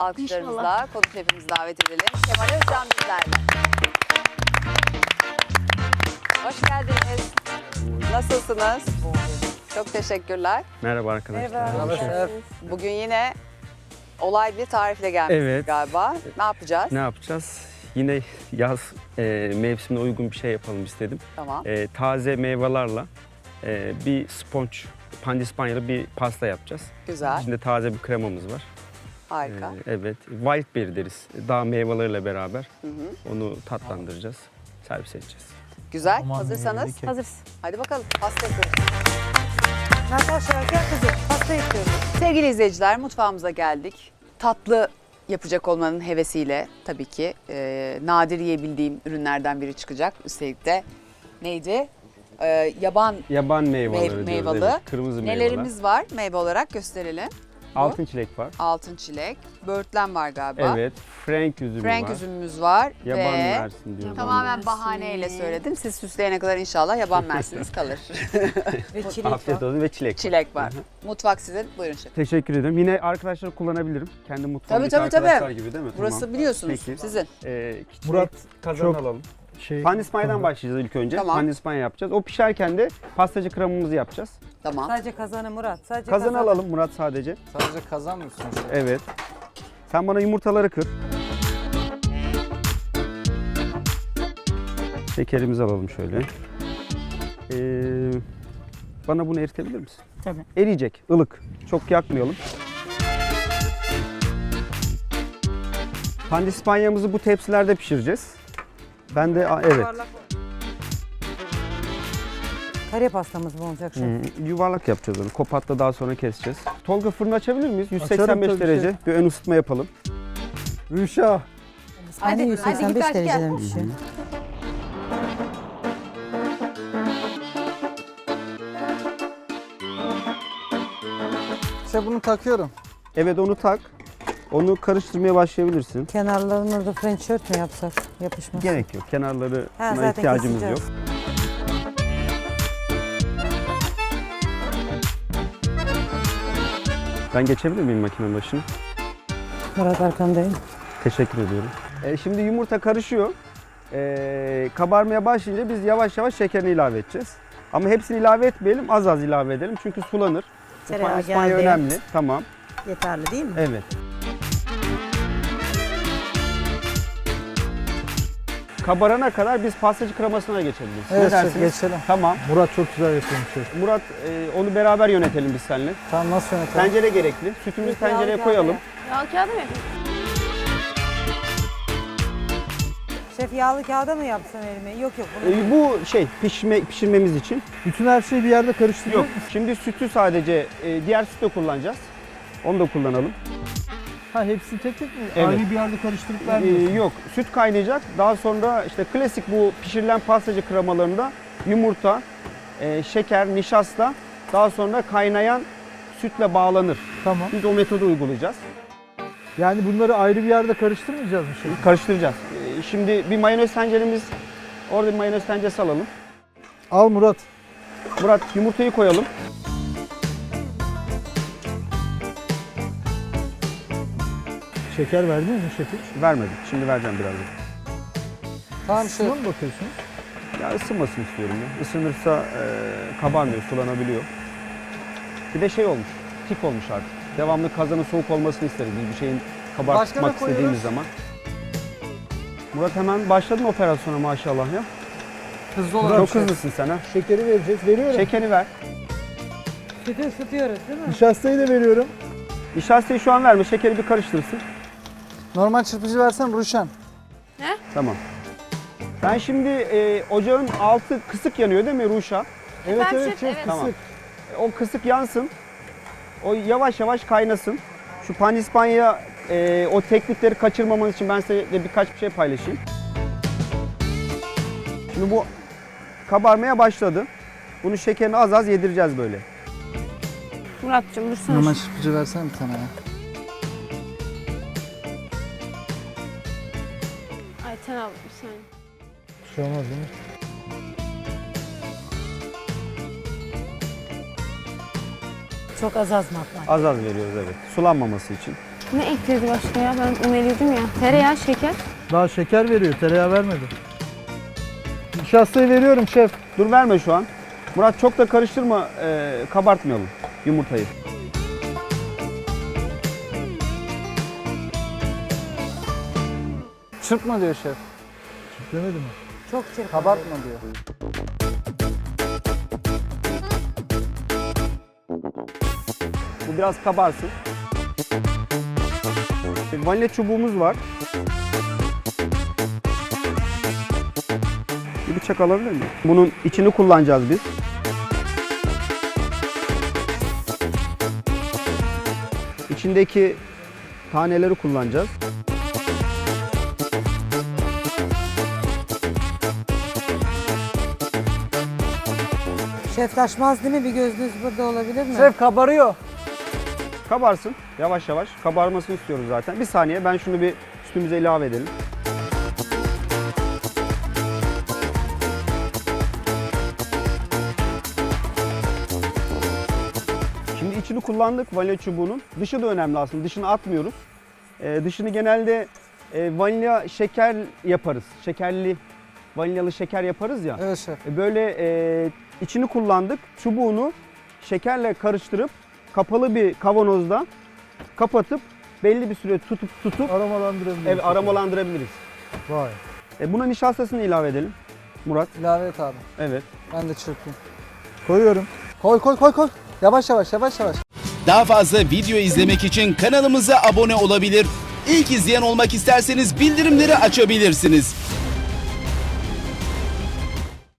Alkışlarımızla konuk şefimizi davet edelim. Kemal Özcan bizlerle. Hoş geldiniz. Nasılsınız? Çok teşekkürler. Merhaba arkadaşlar. Bugün yine olay bir tarifle gelmişsiniz Evet. galiba. Ne yapacağız? Ne yapacağız? Yine yaz e, mevsimine uygun bir şey yapalım istedim. Tamam. E, taze meyvelerle e, bir sponge, pandispanyalı bir pasta yapacağız. Güzel. İçinde taze bir kremamız var. Harika. E, evet, wildberry deriz. Dağ meyveleriyle beraber Hı hı. onu tatlandıracağız. Servis edeceğiz. Güzel. Aman Hazırsanız. Hazırız. hadi bakalım pasta yapıyoruz. Natasha gel kızım pasta yapıyoruz. Sevgili izleyiciler mutfağımıza geldik. Tatlı yapacak olmanın hevesiyle tabii ki e, nadir yiyebildiğim ürünlerden biri çıkacak. Üstelik de neydi? E, yaban Yaban meyveleri diyoruz. evet. Kırmızı meyveler. nelerimiz var meyve olarak gösterelim. Altın çilek var. Altın çilek, böğürtlen var galiba. Evet. Frank üzümü Frank var. üzümümüz var Yaban ve mersin diyoruz. tamamen Mersin. bahaneyle söyledim. Siz süsleyene kadar inşallah yaban mersiniz kalır. Ve çilek Afiyet var. olsun ve çilek. var. Çilek var. Hı. Mutfak sizin. Buyurun şef. Teşekkür ederim. Yine arkadaşlar kullanabilirim. Kendi mutfağımdaki Tabii, tabii, arkadaşlar tabii. gibi değil mi? Burası Tamam. biliyorsunuz Peki. sizin. Ee, Murat kazan çok- alalım. Şey, Pandispanya'dan başlayacağız ilk önce. Tamam. Pandispanya yapacağız. O pişerken de pastacı kremamızı yapacağız. Tamam. Sadece kazanı Murat. Sadece Kazan alalım Murat sadece. Sadece kazan mı istiyorsun? Evet. Sen bana yumurtaları kır. Şekerimizi alalım şöyle. Ee, bana bunu eritebilir misin? Tabii. Eriyecek, ılık. Çok yakmayalım. Pandispanyamızı bu tepsilerde pişireceğiz. Ben de a- evet. Kare pastamız mı olacak şef? Hı, yuvarlak yapacağız onu. Kopatla daha sonra keseceğiz. Tolga fırını açabilir miyiz? Açarım 185 tabii derece. Bir ön ısıtma yapalım. Rüşa. Hadi, hadi 185 git aç, gel. dereceden pişiyor. İşte bunu takıyorum. Evet onu tak. Onu karıştırmaya başlayabilirsin. Kenarlarına da french shirt mi yapsak? Yapışmasın. Gerek yok. Kenarları Ha, ihtiyacımız yok. Ben geçebilir miyim makinenin başına? Murat arkandayım. Teşekkür ediyorum. E, şimdi yumurta karışıyor. E, kabarmaya başlayınca biz yavaş yavaş şekerini ilave edeceğiz. Ama hepsini ilave etmeyelim, az az ilave edelim çünkü sulanır. Tereyağı pandispanya geldi. önemli. Tamam. Yeterli değil mi? Evet. Kabarana kadar biz pastacı kremasına geçebiliriz. Ne Evet şef, dersiniz? geçelim. Tamam. Murat çok güzel yapıyormuş. Murat e, onu beraber yönetelim biz seninle. Tamam nasıl yönetelim? Tencere gerekli. Sütümüzü tencereye koyalım. Yağlı kağıda mı Şef yağlı kağıda mı yapsam elime? Yok yok. Bunu E, bu şey pişme pişirmemiz için. Bütün her şeyi bir yerde karıştırıyor Yok. Şimdi sütü sadece e, diğer sütü de kullanacağız. Onu da kullanalım. Ha hepsi tek tek mi? Evet. Aynı bir yerde karıştırıp Ee, vermiyorsun. yok. Süt kaynayacak. Daha sonra işte klasik bu pişirilen pastacı kremalarında yumurta, e, şeker, nişasta daha sonra kaynayan sütle bağlanır. Tamam. Biz o metodu uygulayacağız. Yani bunları ayrı bir yerde karıştırmayacağız mı şef? Karıştıracağız. Ee, şimdi bir mayonez tenceremiz orada bir mayonez tenceresi alalım. Al Murat. Murat yumurtayı koyalım. Şeker verdiniz mi şefim? Vermedik. Şimdi vereceğim birazdan. Tamam şef. Şuna mı bakıyorsunuz? Ya ısınmasın istiyorum ya. Isınırsa e, kabarmıyor, sulanabiliyor. Bir de şey olmuş, tik olmuş artık. Devamlı kazanın soğuk olmasını isteriz biz bir şeyin Başka kabartmak istediğimiz zaman. Murat hemen başladın operasyona maşallah ya. Hızlı olalım Çok şef. hızlısın sen ha. Şekeri vereceğiz. Veriyorum. Şekeri ver. sütü ısıtıyoruz değil mi? Nişastayı da veriyorum. Nişastayı şu an verme, şekeri bir karıştırsın. Normal çırpıcı versen Ruşen. Tamam. Ben şimdi e, ocağın altı kısık yanıyor değil mi Ruşa? Evet evet şef Tamam. kısık. E, O kısık yansın. O yavaş yavaş kaynasın. Şu panispanya e, o teknikleri kaçırmamanız için ben size de birkaç bir şey paylaşayım. Şimdi bu kabarmaya başladı. Bunu şekerini az az yedireceğiz böyle. Murat'cığım dursana. Normal çırpıcı versen bir tane ya. Ayten abi bir saniye. Bir şey olmaz değil mi? Çok az az matlar. Az az veriyoruz evet. Sulanmaması için. Ne ekledi başka ya? Ben un eledim ya. Tereyağı, şeker. Daha şeker veriyor, tereyağı vermedi. Nişastayı veriyorum şef. Dur verme şu an. Murat çok da karıştırma, e, kabartmayalım yumurtayı. Çırpma diyor şef. Demedi mi? Çok çirkin. Kabartma diyor. Bu biraz kabarsın. E, Vanilya çubuğumuz var. Bir bıçak alabilir miyim? Bunun içini kullanacağız biz. İçindeki taneleri kullanacağız. Şef taşmaz değil mi? Bir gözünüz burada olabilir mi? Şef kabarıyor. Kabarsın yavaş yavaş. Kabarmasını istiyoruz zaten. Bir saniye ben şunu bir üstümüze ilave edelim. Şimdi içini kullandık vanilya çubuğunun. Dışı da önemli aslında. Dışını atmıyoruz. Ee, dışını genelde e, vanilya şeker yaparız. Şekerli vanilyalı şeker yaparız ya. Evet şef. E, Böyle e, içini kullandık. Çubuğunu şekerle karıştırıp kapalı bir kavanozda kapatıp belli bir süre tutup tutup Aromalandırabiliriz. ev aromalandırabiliriz. Vay. E, buna nişastasını ilave edelim. Murat. İlave et abi. Evet. Ben de çırpayım. Koyuyorum. Koy koy koy koy. Yavaş yavaş yavaş yavaş. Daha fazla video izlemek için kanalımıza abone olabilir. İlk izleyen olmak isterseniz bildirimleri açabilirsiniz.